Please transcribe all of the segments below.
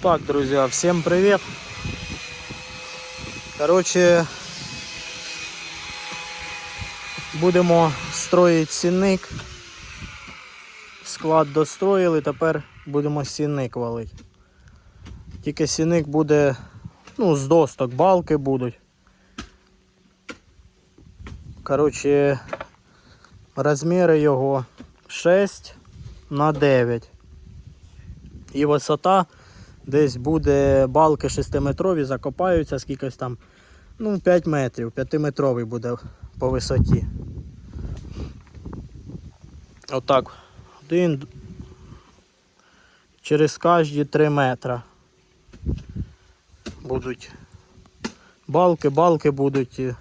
Так, друзья, всем привет. Короче, будемо строїти сінник. Склад достроїли, тепер будемо сінник валити. Тільки сінник буде, ну, з досток, балки будуть. Короче, розміри його 6 на 9. І висота десь буде балки 6-метрові, закопаються скількись там, ну 5 метрів, 5-метровий буде по висоті. Отак. Один через кожні 3 метра будуть балки, балки будуть е,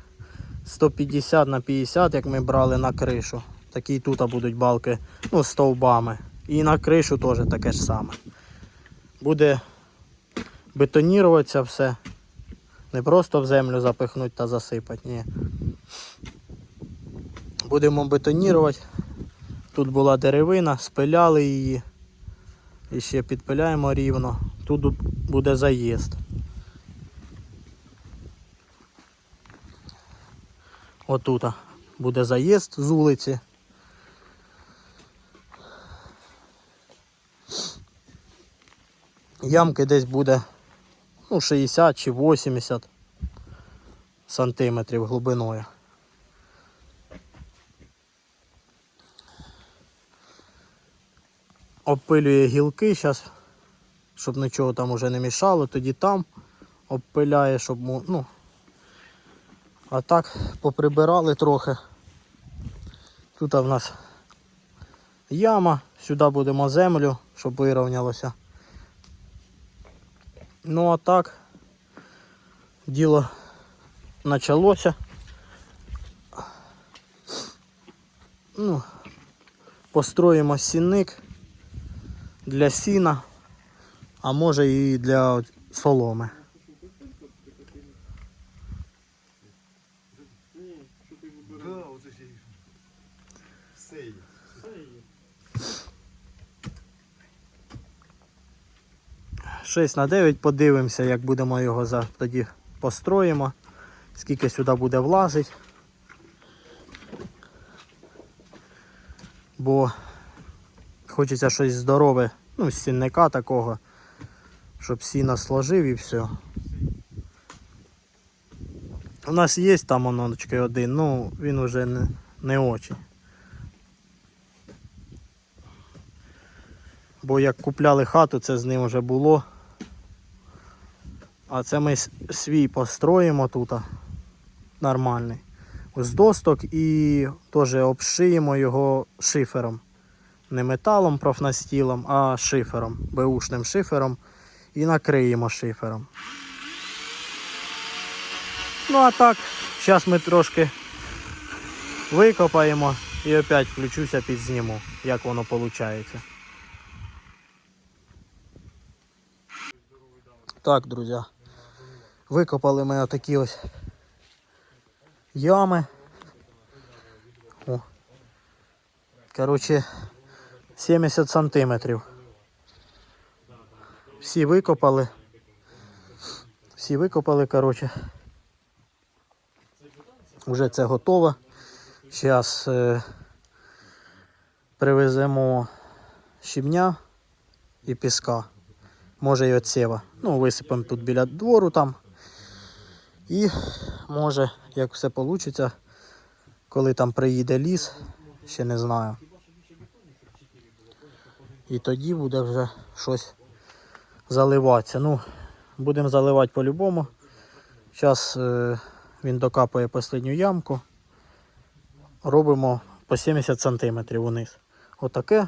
150 на 50, як ми брали на кришу. Такі тут будуть балки ну, стовбами. І на кришу теж таке ж саме. Буде бетоніруватися все. Не просто в землю запихнути та засипати, ні. Будемо бетонірувати. Тут була деревина, спиляли її. І ще підпиляємо рівно. Тут буде заїзд. Отут буде заїзд з вулиці. Ямки десь буде ну, 60 чи 80 сантиметрів глибиною. Обпилює гілки зараз, щоб нічого там уже не мішало, тоді там обпиляє, щоб ну, а так поприбирали трохи. Тут в нас яма, сюди будемо землю, щоб вирівнялося. Ну а так діло почалося. Ну, построїмо сінник для сіна, а може і для соломи. Да, оце ще й все є. 6 на 9 подивимося, як будемо його за, тоді построїмо, скільки сюди буде влазити. Бо хочеться щось здорове, ну, з сінника такого, щоб сіна сложив і все. У нас є там оночки один, ну він вже не, не очень. Бо як купляли хату, це з ним вже було. А це ми свій построїмо тут. Нормальний. З досток і теж обшиємо його шифером. Не металом профнастілом, а шифером, беушним шифером. І накриємо шифером. Ну а так, зараз ми трошки викопаємо і опять включуся підзніму, як воно виходить. Так, друзі. Викопали ми отакі ось ями. О. Коротше, 70 сантиметрів. Всі викопали. Всі викопали, коротше. Уже це готово. Зараз е, привеземо щебня і піска може і отсєва. Ну, висипемо тут біля двору там. І може, як все вийде, коли там приїде ліс, ще не знаю. І тоді буде вже щось заливатися. Ну, будемо заливати по-любому. Зараз е, він докапує останню ямку. Робимо по 70 см униз. Отаке.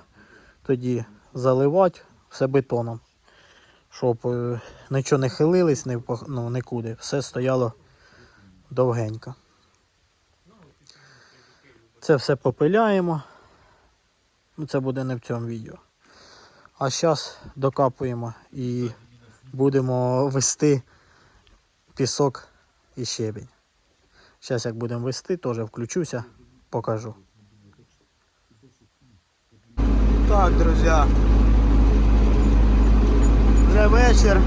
Тоді заливати все бетоном щоб е, нічого не хилились, не, ну, нікуди. Все стояло довгенько. Це все попиляємо. Ну, це буде не в цьому відео. А зараз докапуємо і будемо вести пісок і щебінь. Зараз як будемо вести, теж включуся, покажу. Так, друзі. Вже вечір,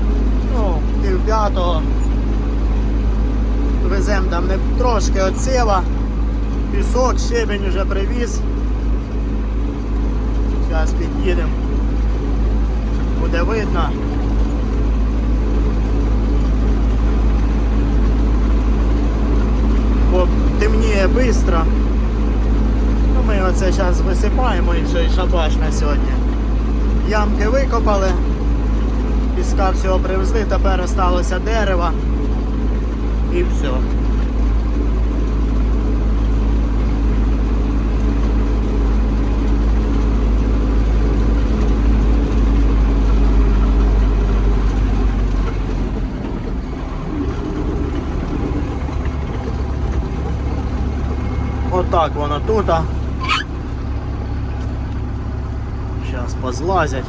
ну, пів п'ятого. Веземо там не трошки отсіва, пісок, щебень вже привіз. Зараз під'їдемо. Буде видно. Бо темніє швидко. Ну, ми оце зараз висипаємо і все, і шабаш на сьогодні. Ямки викопали, піска всього привезли, тепер осталося дерево і все. Отак воно тут. Зараз позлазять.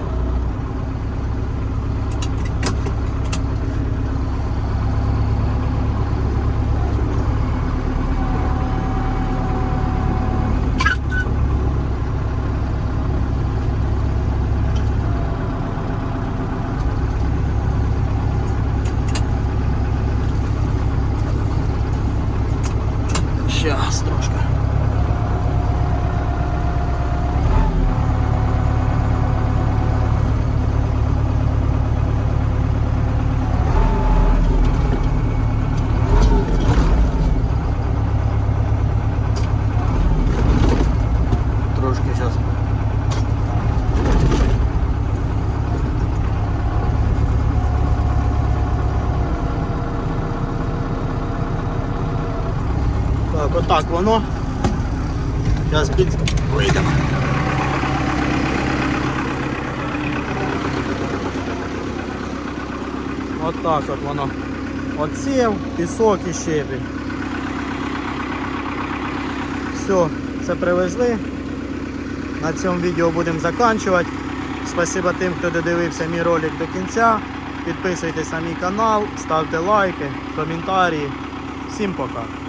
Щас трошки. Трошки зараз. Так, отак воно. Зараз під вийдемо. Отак от воно. Отсів, пісок і щебінь. Все, це привезли. На цьому відео будемо закінчувати. Спасибо тим, хто додивився мій ролик до кінця. Підписуйтесь на мій канал, ставте лайки, коментарі. Всім пока.